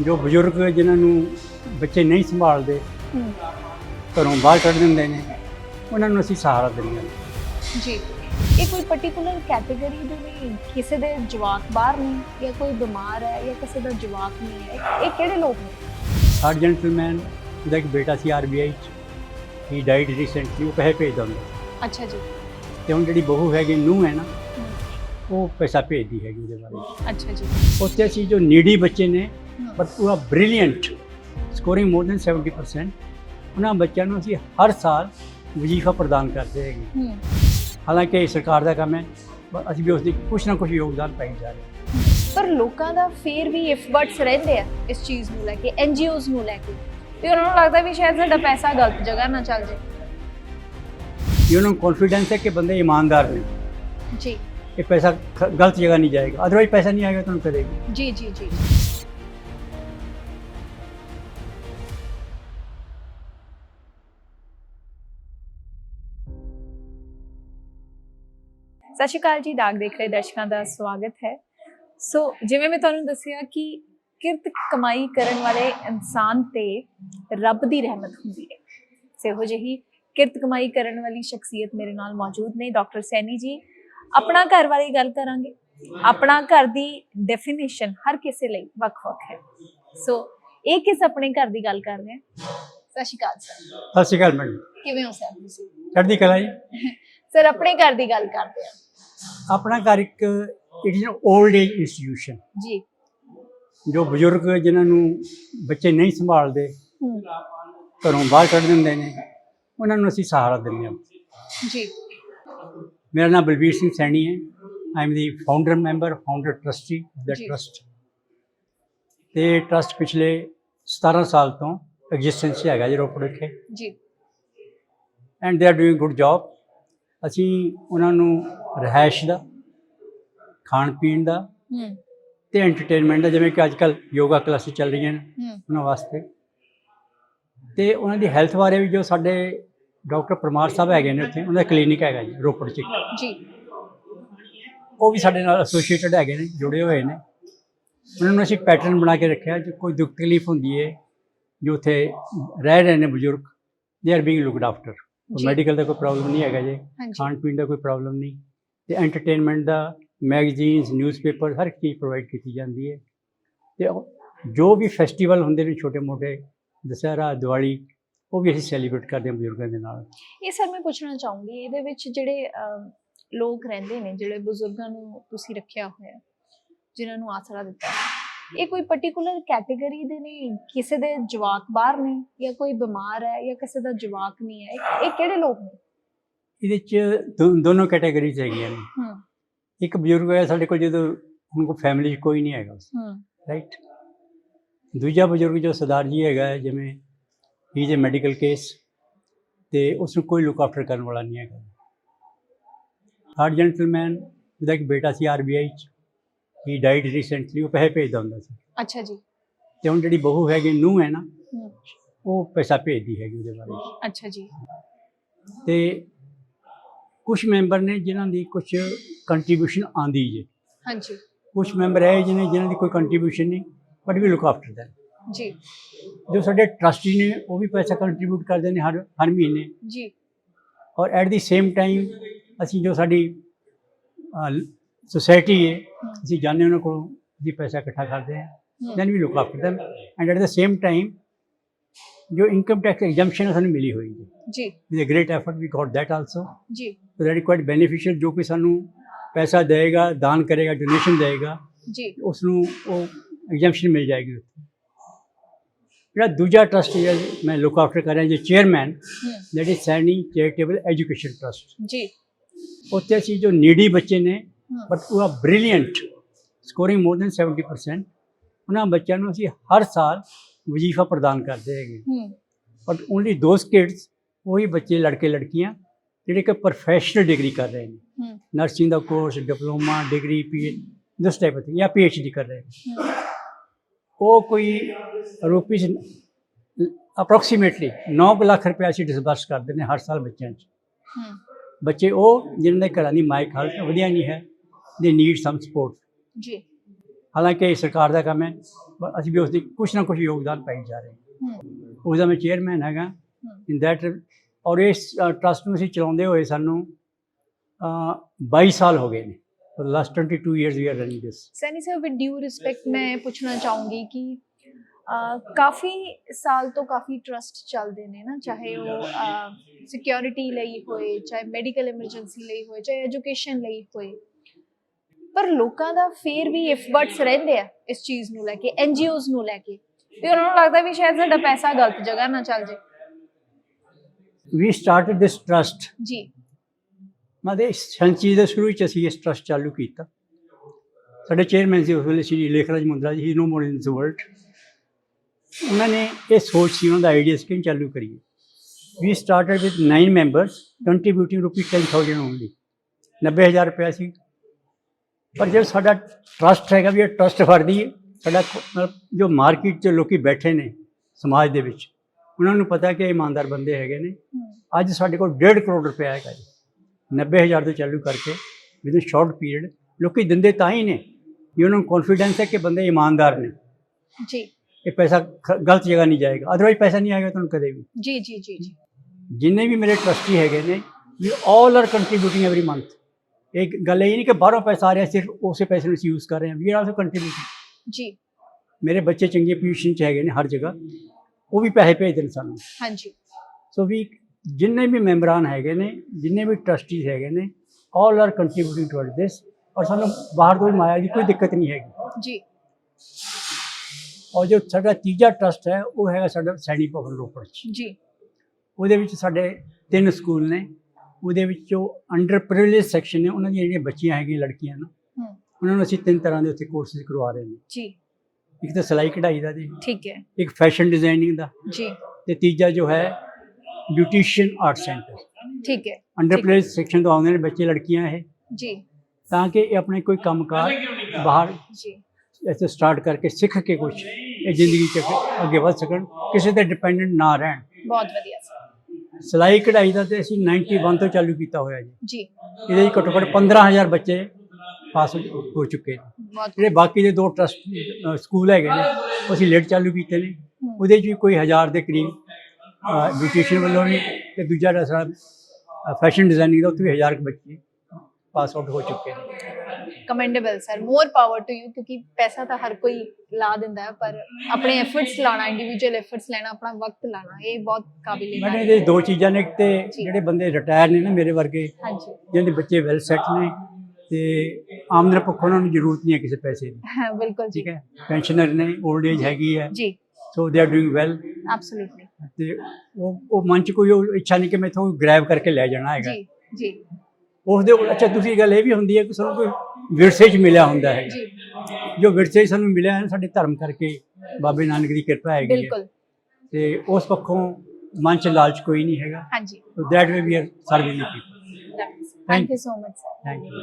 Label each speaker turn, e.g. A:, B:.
A: ਜੋ ਬਜ਼ੁਰਗ ਜਿਨ੍ਹਾਂ ਨੂੰ ਬੱਚੇ ਨਹੀਂ ਸੰਭਾਲਦੇ ਘਰੋਂ ਬਾਹਰ ਕੱਢ ਦਿੰਦੇ ਨੇ ਉਹਨਾਂ ਨੂੰ ਅਸੀਂ ਸਹਾਰਾ ਦਿੰਦੇ ਹਾਂ।
B: ਜੀ। ਇਹ ਕੋਈ ਪਾਰਟਿਕੂਲਰ ਕੈਟਾਗਰੀ ਦੇ ਲਈ ਕਿਸੇ ਦੇ ਜਵਾਕ ਬਾਹਰ ਨੇ ਜਾਂ ਕੋਈ ਬਿਮਾਰ ਹੈ ਜਾਂ ਕਿਸੇ ਦਾ ਜਵਾਕ ਨਹੀਂ ਹੈ ਇਹ ਕਿਹੜੇ ਲੋਕ ਨੇ?
A: ਹਰ ਜੈਂਟਲਮੈਨ ਦਾ ਇੱਕ ਬੇਟਾ ਸੀ ਆਰਬੀਆਈ ਚ ਹੀ ਡਾਈਡ ਰੀਸੈਂਟਲੀ ਉਹ ਪੈਸੇ ਭੇਜਦਾ ਹੁੰਦਾ ਸੀ।
B: ਅੱਛਾ ਜੀ।
A: ਤੇ ਹੁਣ ਜਿਹੜੀ ਬਹੂ ਹੈਗੀ ਨੂੰ ਹੈ ਨਾ ਉਹ ਪੈਸਾ ਭੇਜਦੀ ਹੈਗੀ ਉਹਦੇ ਬਾਰੇ।
B: ਅੱਛਾ ਜੀ।
A: ਉੱਥੇ ਅਸੀਂ ਜੋ ਨੀਡੀ ਬੱਚੇ ਨੇ ਪਰ ਪੂਰਾ ਬ੍ਰਿਲੀਅੰਟ ਸਕੋਰਿੰਗ ਮੋਰ ਦੈਨ 70% ਉਹਨਾਂ ਬੱਚਿਆਂ ਨੂੰ ਅਸੀਂ ਹਰ ਸਾਲ ਵਜ਼ੀਫਾ ਪ੍ਰਦਾਨ ਕਰਦੇ ਹੈਗੇ
B: ਹੂੰ
A: ਹਾਲਾਂਕਿ ਇਹ ਸਰਕਾਰ ਦਾ ਕੰਮ ਹੈ ਪਰ ਅਸੀਂ ਵੀ ਉਸ ਦੀ ਕੁਛ ਨਾ ਕੁਛ ਯੋਗਦਾਨ ਪਾਈ ਜਾ ਰਹੇ
B: ਪਰ ਲੋਕਾਂ ਦਾ ਫੇਰ ਵੀ ਇਫਰਟਸ ਰਹਿੰਦੇ ਆ ਇਸ ਚੀਜ਼ ਨੂੰ ਲੈ ਕੇ ਐਨਜੀਓਜ਼ ਨੂੰ ਲੈ ਕੇ ਤੇ ਉਹਨਾਂ ਨੂੰ ਲੱਗਦਾ ਵੀ ਸ਼ਾਇਦ ਸਾਡਾ ਪੈਸਾ ਗਲਤ ਜਗ੍ਹਾ ਨਾ ਚੱਲ ਜਾਏ
A: ਕਿ ਉਹਨਾਂ ਨੂੰ ਕੌਨਫੀਡੈਂਸ ਹੈ ਕਿ ਬੰਦੇ ਇਮਾਨਦਾਰ ਨੇ
B: ਜੀ
A: ਇਹ ਪੈਸਾ ਗਲਤ ਜਗ੍ਹਾ ਨਹੀਂ ਜਾਏਗਾ ਅਦਰਵਾਈਜ਼ ਪੈਸਾ ਨਹੀਂ ਆਏਗਾ ਤੁਹਾਨੂੰ ਕਰੇਗੀ
B: ਜੀ ਜੀ ਜੀ ਸਤਿ ਸ਼੍ਰੀ ਅਕਾਲ ਜੀ ਦਾਗ ਦੇਖ ਰਹੇ ਦਰਸ਼ਕਾਂ ਦਾ ਸਵਾਗਤ ਹੈ। ਸੋ ਜਿਵੇਂ ਮੈਂ ਤੁਹਾਨੂੰ ਦੱਸਿਆ ਕਿ ਕਿਰਤ ਕਮਾਈ ਕਰਨ ਵਾਲੇ ਇਨਸਾਨ ਤੇ ਰੱਬ ਦੀ ਰਹਿਮਤ ਹੁੰਦੀ ਹੈ। ਸੋ ਜਿਹੀ ਕਿਰਤ ਕਮਾਈ ਕਰਨ ਵਾਲੀ ਸ਼ਖਸੀਅਤ ਮੇਰੇ ਨਾਲ ਮੌਜੂਦ ਨੇ ਡਾਕਟਰ ਸੈਣੀ ਜੀ। ਆਪਣਾ ਘਰ ਬਾਰੇ ਗੱਲ ਕਰਾਂਗੇ। ਆਪਣਾ ਘਰ ਦੀ ਡੈਫੀਨੇਸ਼ਨ ਹਰ ਕਿਸੇ ਲਈ ਵੱਖ-ਵੱਖ ਹੈ। ਸੋ ਇਹ ਕਿਸ ਆਪਣੇ ਘਰ ਦੀ ਗੱਲ ਕਰ ਰਹੇ ਹਾਂ ਸਤਿ ਸ਼੍ਰੀ ਅਕਾਲ ਸਰ।
A: ਸਤਿ ਸ਼੍ਰੀ ਅਕਾਲ ਮੈਡਮ।
B: ਕਿਵੇਂ ਹੋ ਸਰ? ਤੁਸੀਂ
A: ਚੜ੍ਹਦੀ ਕਲਾ ਜੀ।
B: ਸਰ ਆਪਣੇ ਘਰ ਦੀ ਗੱਲ ਕਰਦੇ ਹਾਂ
A: ਆਪਣਾ ਘਰ ਇੱਕ it is old age institution
B: ਜੀ।
A: ਜੋ ਬਜ਼ੁਰਗ ਜਿਨ੍ਹਾਂ ਨੂੰ ਬੱਚੇ ਨਹੀਂ ਸੰਭਾਲਦੇ ਘਰੋਂ ਬਾਹਰ ਕੱਢ ਦਿੰਦੇ ਨੇ ਉਹਨਾਂ ਨੂੰ ਅਸੀਂ ਸਹਾਰਾ ਦਿੰਦੇ ਹਾਂ।
B: ਜੀ।
A: ਮੇਰਾ ਨਾਮ ਬਲਬੀਰ ਸਿੰਘ ਸੈਣੀ ਹੈ। I am the founder member founder trustee the. Trust ਤੇ ਟਰਸਟ ਪਿਛਲੇ 17 ਸਾਲ ਤੋਂ ਐਗਜ਼ਿਸਟੈਂਸ ਹੈਗਾ ਜੀ ਰੋਪੜ ਵਿਖੇ।
B: ਜੀ।
A: And they are doing good job ਅਸੀਂ ਉਹਨਾਂ ਨੂੰ ਰਹਿائش ਦਾ ਖਾਣ ਪੀਣ ਦਾ
B: ਹੂੰ।
A: ਤੇ ਐਂਟਰਟੇਨਮੈਂਟ ਦਾ ਜਿਵੇਂ ਕਿ ਅੱਜ ਕੱਲ ਯੋਗਾ ਕਲਾਸਾਂ ਚੱਲ ਰਹੀਆਂ ਨੇ ਉਹਨਾਂ ਵਾਸਤੇ। ਤੇ ਉਹਨਾਂ ਦੀ ਹੈਲਥ ਬਾਰੇ ਵੀ ਜੋ ਸਾਡੇ ਡਾਕਟਰ ਪਰਮਾਰ ਸਾਹਿਬ ਹੈਗੇ ਨੇ ਉੱਥੇ ਉਹਨਾਂ ਦਾ ਕਲੀਨਿਕ ਹੈਗਾ ਜੀ ਰੋਪੜ ਚ।
B: ਜੀ।
A: ਉਹ ਵੀ ਸਾਡੇ ਨਾਲ ਐਸੋਸੀਏਟਡ ਹੈਗੇ ਨੇ ਜੁੜੇ ਹੋਏ ਨੇ। ਉਹਨਾਂ ਨੂੰ ਅਸੀਂ ਪੈਟਰਨ ਬਣਾ ਕੇ ਰੱਖਿਆ ਜੇ ਕੋਈ ਦੁੱਖ ਤਕਲੀਫ ਹੁੰਦੀ ਹੈ ਜੋ ਉੱਥੇ ਰਹਿ ਰਹੇ ਨੇ ਬਜ਼ੁਰਗ ਦੇ are being looked after medical ਦਾ ਕੋਈ ਪ੍ਰੋਬਲਮ ਨਹੀਂ ਹੈਗਾ ਜੇ ਖਾਣ ਪੀਣ ਦਾ ਕੋਈ ਪ੍ਰੋਬਲਮ ਨਹੀਂ। ਤੇ ਐਂਟਰਟੇਨਮੈਂਟ ਦਾ ਮੈਗਜ਼ੀਨਸ ਨਿਊਜ਼ਪੇਪਰ ਹਰ ਚੀਜ਼ ਪ੍ਰੋਵਾਈਡ ਕੀਤੀ ਜਾਂਦੀ ਹੈ। ਤੇ ਜੋ ਵੀ ਫੈਸਟੀਵਲ ਹੁੰਦੇ ਨੇ ਛੋਟੇ ਮੋਟੇ, ਦੁਸਹਿਰਾ, ਦੀਵਾਲੀ, ਉਹ ਵੀ ਅਸੀਂ ਸੈਲੀਬ੍ਰੇਟ ਕਰਦੇ ਹਾਂ ਬਜ਼ੁਰਗਾਂ ਦੇ ਨਾਲ।
B: ਇਹ ਸਰ ਮੈਂ ਪੁੱਛਣਾ ਚਾਹੂੰਗੀ, ਇਹਦੇ ਵਿੱਚ ਜਿਹੜੇ ਲੋਕ ਰਹਿੰਦੇ ਨੇ, ਜਿਹੜੇ ਬਜ਼ੁਰਗਾਂ ਨੂੰ ਤੁਸੀਂ ਰੱਖਿਆ ਹੋਇਆ, ਜਿਨ੍ਹਾਂ ਨੂੰ ਆਸਰਾ ਦਿੱਤਾ ਇਹ ਕੋਈ ਪਾਰਟਿਕੂਲਰ ਕੈਟਾਗਰੀ ਦੇ ਨੇ? ਕਿਸੇ ਦੇ ਜਵਾਕ ਬਾਹਰ ਨੇ ਜਾਂ ਕੋਈ ਬਿਮਾਰ ਹੈ ਜਾਂ ਕਿਸੇ ਦਾ ਜਵਾਕ ਨਹੀਂ ਹੈ? ਇਹ- ਇਹ ਕਿਹੜੇ ਲੋਕ ਨੇ?
A: ਇਹਦੇ ਚ ਦੋਨੋਂ ਕੈਟਾਗਰੀਜ਼ ਹੈਗੀਆਂ ਨੇ।
B: ਹੂੰ।
A: ਇੱਕ ਬਜ਼ੁਰਗ ਹੈ ਸਾਡੇ ਕੋਲ ਜਦੋਂ ਹੁਣ ਕੋ ਫੈਮਿਲੀ 'ਚ ਕੋਈ ਨਹੀਂ ਹੈਗਾ। ਰਾਈਟ ਦੂਜਾ ਬਜ਼ੁਰਗ ਜੋ ਸਰਦਾਰ ਜੀ ਹੈਗਾ ਜਿਵੇਂ ਹੀ ਜੇ ਮੈਡੀਕਲ ਕੇਸ ਤੇ ਉਸ ਨੂੰ ਕੋਈ ਲੁੱਕ ਆਫਟਰ ਕਰਨ ਵਾਲਾ ਨਹੀਂ ਹੈਗਾ। ਹਾਰਡ ਜੈਂਟਲਮੈਨ ਉਹਦਾ ਇੱਕ ਬੇਟਾ ਸੀ ਆਰਬੀਆਈ ਚ ਹੀ ਡਾਈਡ ਰੀਸੈਂਟਲੀ ਉਹ ਪੈਸੇ ਭੇਜਦਾ ਹੁੰਦਾ ਸੀ।
B: ਅੱਛਾ ਜੀ।
A: ਤੇ ਹੁਣ ਜਿਹੜੀ ਬਹੂ ਹੈਗੀ ਨੂੰ ਹੈ ਨਾ ਉਹ ਪੈਸਾ ਭੇਜਦੀ ਹੈਗੀ ਉਹਦੇ ਬਾਰੇ।
B: ਅੱਛਾ ਜੀ।
A: ਤੇ ਕੁਝ ਮੈਂਬਰ ਨੇ ਜਿਨ੍ਹਾਂ ਦੀ ਕੁਝ ਕੰਟਰੀਬਿਊਸ਼ਨ ਆਂਦੀ ਜੇ।
B: ਹਾਂਜੀ।
A: ਕੁਝ ਮੈਂਬਰ ਹੈ ਜਿਹਨੇ ਜਿਨ੍ਹਾਂ ਦੀ ਕੋਈ ਕੰਟਰੀਬਿਊਸ਼ਨ ਨਹੀਂ but we look after them
B: ਜੀ।
A: ਜੋ ਸਾਡੇ ਟਰਸਟੀ ਨੇ ਉਹ ਵੀ ਪੈਸਾ ਕੰਟਰੀਬਿਊਟ ਕਰਦੇ ਨੇ ਹਰ ਹਰ ਮਹੀਨੇ।
B: ਜੀ।
A: ਔਰ ਐਟ ਦੀ ਸੇਮ ਟਾਈਮ ਅਸੀਂ ਜੋ ਸਾਡੀ ਸੋਸਾਇਟੀ ਹੈ ਅਸੀਂ ਜਾਣਦੇ ਉਹਨਾਂ ਕੋਲੋਂ ਜੀ ਪੈਸਾ ਇਕੱਠਾ ਕਰਦੇ ਹਾਂ। Then we look after them and at the same time ਜੋ ਇਨਕਮ ਟੈਕਸ ਐਗਜ਼ੈਂਪਸ਼ਨ ਸਾਨੂੰ ਮਿਲੀ ਹੋਈ ਹੈ
B: ਜੀ।
A: With a great effort we got that also
B: ਜੀ।
A: So that is quite beneficial ਜੋ ਕੋਈ ਸਾਨੂੰ ਪੈਸਾ ਦੇਗਾ ਦਾਨ ਕਰੇਗਾ ਡੋਨੇਸ਼ਨ ਦੇਗਾ
B: ਜੀ।
A: ਉਸ ਨੂੰ ਉਹ ਐਗਜ਼ੈਂਪਸ਼ਨ ਮਿਲ ਜਾਏਗੀ ਉੱਥੇ। ਜਿਹੜਾ ਦੂਜਾ ਟਰਸਟ ਹੈ ਮੈਂ ਲੁੱਕ ਆਫਟਰ ਕਰ ਰਿਹਾ ਜੋ chairman that is sending charitable education trust
B: ਜੀ।
A: ਉੱਥੇ ਅਸੀਂ ਜੋ ਨੀਡੀ ਬੱਚੇ ਨੇ ਬਟ ਪੂਰਾ ਬ੍ਰਿਲੀਅੰਟ ਸਕੋਰਿੰਗ ਮੋਰ ਦੈਨ 70% ਉਹਨਾਂ ਬੱਚਿਆਂ ਨੂੰ ਅਸੀਂ ਹਰ ਸਾਲ ਵਜ਼ੀਫਾ ਪ੍ਰਦਾਨ ਕਰਦੇ ਹੈਗੇ।
B: ਹੂੰ।
A: ਬਟ ਓਨਲੀ ਦੋਸ ਕਿਡਸ ਉਹੀ ਬੱਚੇ ਲੜਕੇ ਲੜਕੀਆਂ ਜਿਹੜੇ ਕਿ ਪ੍ਰੋਫੈਸ਼ਨਲ ਡਿਗਰੀ ਕਰ ਰਹੇ ਨੇ।
B: ਹੂੰ।
A: Nursing the course diploma degree P this type of ਜਾਂ ਪੀ ਐਚ ਡੀ ਕਰ ਰਹੇ ਨੇ। ਉਹ ਕੋਈ ਰੁਪੀਸ ਅਪਰੋਕਸੀਮੇਟਲੀ 9 ਲੱਖ ਰੁਪਏ ਅਸੀਂ ਡਿਸਬਰਸ ਕਰਦੇ ਨੇ ਹਰ ਸਾਲ ਬੱਚਿਆਂ 'ਚ।
B: ਹੂੰ।
A: ਬੱਚੇ ਉਹ ਜਿਨ੍ਹਾਂ ਦੇ ਘਰਾਂ ਦੀ ਮਾਇਕ ਹਾਲਤ ਵਧੀਆ ਨਹੀਂ ਹੈ ਦੇ ਨੀਡ ਸਮ ਸਪੋਰਟ
B: ਜੀ।
A: ਹਾਲਾਂਕਿ ਇਹ ਸਰਕਾਰ ਦਾ ਕੰਮ ਹੈ ਅਸੀਂ ਵੀ ਉਸ ਦੀ ਕੁਛ ਨਾ ਕੁਛ ਯੋਗਦਾਨ ਪਾਈ ਜਾ ਰਹੇ ਹਾਂ। ਉਹਦਾ ਮੈਂ ਚੇਅਰਮੈਨ ਹੈਗਾ। ਇਨ ਦੈਟ ਔਰ ਇਸ ਟਰਸਟ ਨੂੰ ਅਸੀਂ ਚਲਾਉਂਦੇ ਹੋਏ ਸਾਨੂੰ ਅ, 22 ਸਾਲ ਹੋ ਗਏ ਨੇ। For last 22 years we are running this
B: Saini sir with due respect ਮੈਂ ਪੁੱਛਣਾ ਚਾਹੂੰਗੀ ਕਿ ਕਾਫੀ ਸਾਲ ਤੋਂ ਕਾਫੀ ਟਰਸਟ ਚੱਲਦੇ ਨੇ ਨਾ ਚਾਹੇ ਉਹ ਸਿਕਿਉਰਿਟੀ ਲਈ ਹੋਏ ਚਾਹੇ ਮੈਡੀਕਲ ਐਮਰਜੈਂਸੀ ਲਈ ਹੋਏ ਚਾਹੇ ਐਜੂਕੇਸ਼ਨ ਲਈ ਹੋਏ। ਪਰ ਲੋਕਾਂ ਦਾ ਫੇਰ ਵੀ ਇਫਰਟਸ ਰਹਿੰਦੇ ਆ ਇਸ ਚੀਜ਼ ਨੂੰ ਲੈ ਕੇ ਐਨਜੀਓਜ਼ ਨੂੰ ਲੈ ਕੇ। ਵੀ ਉਹਨਾਂ ਨੂੰ ਲੱਗਦਾ ਵੀ ਸ਼ਾਇਦ ਸਾਡਾ ਪੈਸਾ ਗਲਤ ਜਗ੍ਹਾ ਨਾ ਚੱਲ ਜੇ।
A: ਵੀ ਸਟਾਰਟਡ ਦਿਸ ਟਰਸਟ
B: ਜੀ।
A: ਮਦੇ ਸੰਚੀ ਦੇ ਸ਼ੁਰੂ ਵਿੱਚ ਅਸੀਂ ਇਸ ਟਰਸਟ ਚਾਲੂ ਕੀਤਾ। ਸਾਡੇ ਚੇਅਰਮੈਨ ਸੀ ਉਸ ਵੇਲੇ ਸ਼੍ਰੀ ਲੇਖਰਾਜ ਮੁੰਦਰਾ ਜੀ ਹੀ ਨੋ ਮੋਰ ਇਨ ਦਿਸ ਵਰਲਡ ਉਹਨਾਂ ਨੇ ਇਹ ਸੋਚ ਸੀ ਉਹਨਾਂ ਦਾ ਆਈਡੀਆ ਸੀ ਕਿ ਚਾਲੂ ਕਰੀਏ। We started with 9 members contributing rupee 10000 only 90000 ਰੁਪਏ ਸੀ ਪਰ ਜੇ ਸਾਡਾ ਟਰਸਟ ਹੈਗਾ ਵੀ ਇਹ ਟਰਸਟ ਫੜਦੀ ਹੈ ਸਾਡਾ ਜੋ ਮਾਰਕੀਟ 'ਚ ਲੋਕੀ ਬੈਠੇ ਨੇ ਸਮਾਜ ਦੇ ਵਿੱਚ ਉਹਨਾਂ ਨੂੰ ਪਤਾ ਕਿ ਇਹ ਇਮਾਨਦਾਰ ਬੰਦੇ ਹੈਗੇ ਨੇ। ਅੱਜ ਸਾਡੇ ਕੋਲ 1.5 ਕਰੋੜ ਰੁਪਏ ਹੈਗਾ ਜੀ 90000 ਤੋਂ ਚਾਲੂ ਕਰਕੇ ਵਿਦਨ ਸ਼ਾਰਟ ਪੀਰੀਅਡ ਲੋਕੀ ਦਿੰਦੇ ਤਾਂ ਹੀ ਨੇ ਕਿ ਉਹਨਾਂ ਨੂੰ ਕੌਨਫੀਡੈਂਸ ਹੈ ਕਿ ਬੰਦੇ ਇਮਾਨਦਾਰ ਨੇ।
B: ਜੀ।
A: ਇਹ ਪੈਸਾ ਗਲਤ ਜਗ੍ਹਾ ਨਹੀਂ ਜਾਏਗਾ ਅਦਰਵਾਈਜ਼ ਪੈਸਾ ਨਹੀਂ ਆਏਗਾ ਤੁਹਾਨੂੰ ਕਦੇ ਵੀ।
B: ਜੀ ਜੀ ਜੀ ਜੀ।
A: ਜਿੰਨੇ ਵੀ ਮੇਰੇ ਟਰਸਟੀ ਹੈਗੇ ਨੇ we all are contributing every month ਇੱਕ ਗੱਲ ਇਹ ਨਹੀਂ ਕਿ ਬਾਹਰੋਂ ਪੈਸਾ ਆ ਰਿਹਾ ਸਿਰਫ ਉਸੇ ਪੈਸੇ ਨੂੰ ਯੂਜ਼ ਕਰ ਰਹੇ ਹਾਂ ਵੀ ਆਰ ਆਲਸੋ ਕੰਟਰੀਬਿਊਟਿੰਗ
B: ਜੀ।
A: ਮੇਰੇ ਬੱਚੇ ਚੰਗੀ ਪੋਜੀਸ਼ਨ 'ਚ ਹੈਗੇ ਨੇ ਹਰ ਜਗ੍ਹਾ ਉਹ ਵੀ ਪੈਸੇ ਭੇਜਦੇ ਨੇ ਸਾਨੂੰ।
B: ਹਾਂਜੀ।
A: ਸੋ ਵੀ ਜਿੰਨੇ ਵੀ ਮੈਂਬਰਾਂ ਹੈਗੇ ਨੇ ਜਿੰਨੇ ਵੀ ਟਰਸਟੀਜ਼ ਹੈਗੇ ਨੇ all are contributing toward this ਔਰ ਸਾਨੂੰ ਬਾਹਰ ਤੋਂ ਵੀ ਮਾਇਆ ਦੀ ਕੋਈ ਦਿੱਕਤ ਨਹੀਂ ਹੈਗੀ।
B: ਜੀ।
A: ਔਰ ਜੋ ਸਾਡਾ ਤੀਜਾ ਟਰਸਟ ਹੈ ਉਹ ਹੈਗਾ ਸਾਡਾ ਸੈਣੀ ਭਵਨ ਰੋਪੜ 'ਚ।
B: ਜੀ।
A: ਉਹਦੇ ਵਿੱਚ ਸਾਡੇ ਤਿੰਨ ਸਕੂਲ ਨੇ। ਉਹਦੇ ਵਿੱਚ ਅੰਡਰ ਪ੍ਰਿਵਿਲੇਜ ਸੈਕਸ਼ਨ ਨੇ ਉਹਨਾਂ ਦੀਆਂ ਜਿਹੜੀਆਂ ਬੱਚੀਆਂ ਹੈਗੀਆਂ ਲੜਕੀਆਂ ਨਾ ਉਹਨਾਂ ਨੂੰ ਅਸੀਂ ਤਿੰਨ ਤਰ੍ਹਾਂ ਦੇ ਉੱਥੇ ਕੋਰਸਿਸ ਕਰਵਾ ਰਹੇ ਨੇ।
B: ਜੀ।
A: ਇੱਕ ਤਾਂ ਸਿਲਾਈ ਕਢਾਈ ਦਾ ਜੀ।
B: ਠੀਕ ਹੈ।
A: ਇੱਕ ਫੈਸ਼ਨ ਡਿਜ਼ਾਈਨਿੰਗ ਦਾ।
B: ਜੀ।
A: ਤੇ ਤੀਜਾ ਜੋ ਹੈ ਬਿਊਟੀਸ਼ੀਅਨ ਆਰਟ ਸੈਂਟਰ
B: ਠੀਕ ਹੈ।
A: ਅੰਡਰ। ਪ੍ਰਿਵਿਲੇਜ ਸੈਕਸ਼ਨ ਤੋਂ ਆਉਂਦੇ ਨੇ ਬੱਚੇ ਲੜਕੀਆਂ ਇਹ।
B: ਜੀ।
A: ਤਾਂ ਕਿ ਇਹ ਆਪਣੇ ਕੋਈ ਕੰਮਕਾਰ ਬਾਹਰ
B: ਜੀ।
A: ਇੱਥੇ ਸਟਾਰਟ ਕਰਕੇ ਸਿੱਖ ਕੇ ਕੁਝ ਇਹ ਜ਼ਿੰਦਗੀ 'ਚ ਅੱਗੇ- ਅੱਗੇ ਵਧ ਸਕਣ। ਕਿਸੇ ਤੇ ਡਿਪੈਂਡੈਂਟ ਨਾ ਰਹਿਣ।
B: ਬਹੁਤ ਵਧੀਆ। ਸਰ
A: ਸਿਲਾਈ ਕਢਾਈ ਦਾ ਤੇ ਅਸੀਂ 91 ਤੋਂ ਚਾਲੂ ਕੀਤਾ ਹੋਇਆ ਜੀ।
B: ਜੀ।
A: ਇਹਦੇ 'ਚ ਘੱਟੋ ਘੱਟ 15000 ਬੱਚੇ ਪਾਸ ਹੋ ਚੁੱਕੇ ਨੇ।
B: ਬਹੁਤ
A: ਜਿਹੜੇ ਬਾਕੀ ਦੇ ਦੋ ਟਰਸਟ ਸਕੂਲ ਹੈਗੇ ਨੇ ਉਹ ਅਸੀਂ ਲੇਟ ਚਾਲੂ ਕੀਤੇ ਨੇ। ਉਹਦੇ 'ਚ ਵੀ ਕੋਈ ਹਜ਼ਾਰ ਦੇ ਕਰੀਬ ਬਿਊਟੀਸ਼ੀਅਨ ਵੱਲੋਂ ਵੀ ਤੇ ਦੂਜਾ ਜਿਹੜਾ ਸਾਡਾ ਫੈਸ਼ਨ ਡਿਜ਼ਾਈਨਿੰਗ ਦਾ ਉੱਥੇ ਵੀ ਹਜ਼ਾਰ ਕੁ ਬੱਚੇ ਪਾਸ ਆਊਟ ਹੋ ਚੁੱਕੇ ਨੇ।
B: Commendable sir more power to you ਕਿਉਂਕਿ ਪੈਸਾ ਤਾਂ ਹਰ ਕੋਈ ਲਾ ਦਿੰਦਾ ਹੈ ਪਰ ਆਪਣੇ ਐਫਰਟਸ ਲਾਣਾ ਇੰਡੀਵਿਜੂਅਲ ਐਫਰਟਸ ਲੈਣਾ ਆਪਣਾ ਵਕਤ ਲਾਣਾ ਇਹ ਬਹੁਤ ਕਾਬਿਲੇ
A: ਮੈਡਮ ਇਹਦੇ ਦੋ ਚੀਜ਼ਾਂ ਨੇ ਇੱਕ ਤੇ। ਜਿਹੜੇ ਬੰਦੇ ਰਿਟਾਇਰ ਨੇ ਨਾ ਮੇਰੇ ਵਰਗੇ
B: ਹਾਂਜੀ
A: ਜਿਹਦੇ ਬੱਚੇ ਵੈਲ ਸੈਟ ਨੇ ਤੇ ਆਮਦਨ ਪੱਖੋਂ ਉਹਨਾਂ ਨੂੰ ਜ਼ਰੂਰਤ ਨਹੀਂ ਹੈ ਕਿਸੇ ਪੈਸੇ ਦੀ
B: ਹਾਂ ਬਿਲਕੁਲ
A: ਠੀਕ ਹੈ ਪੈਨਸ਼ਨਰ ਨੇ 올ਡ ਏਜ ਹੈਗੀ ਹੈ
B: ਜੀ
A: ਸੋ they are doing well
B: absolutely
A: ਤੇ ਉਹ ਉਹ ਮਨ ਚ ਕੋਈ ਇੱਛਾ ਨਹੀਂ ਕਿ ਮੈਂ ਇਥੋਂ ਗ੍ਰੈਬ ਕਰਕੇ ਲੈ ਜਾਣਾ ਹੈਗਾ
B: ਜੀ ਜੀ
A: ਉਸ ਦੇ ਅੱਛਾ ਦੂਸਰੀ ਗੱਲ ਇਹ ਵੀ ਹੁੰਦੀ ਹੈ ਕਿ ਸਾਨੂੰ ਕੋਈ ਵਿਰਸੇ 'ਚ ਮਿਲਿਆ ਹੁੰਦਾ ਹੈ।
B: ਜੀ।
A: ਵਿਰਸੇ ਸਾਨੂੰ ਮਿਲਿਆ ਹੈ ਸਾਡੇ ਧਰਮ ਕਰਕੇ ਬਾਬੇ ਨਾਨਕ ਦੀ ਕਿਰਪਾ ਹੈਗੀ ਹੈ।
B: ਬਿਲਕੁਲ।
A: ਤੇ ਉਸ ਪੱਖੋਂ ਮਨ ਚ ਲਾਲਚ ਕੋਈ ਨਹੀਂ ਹੈਗਾ।
B: ਹਾਂਜੀ।
A: So that way we are serving people
B: thank you so much
A: thank you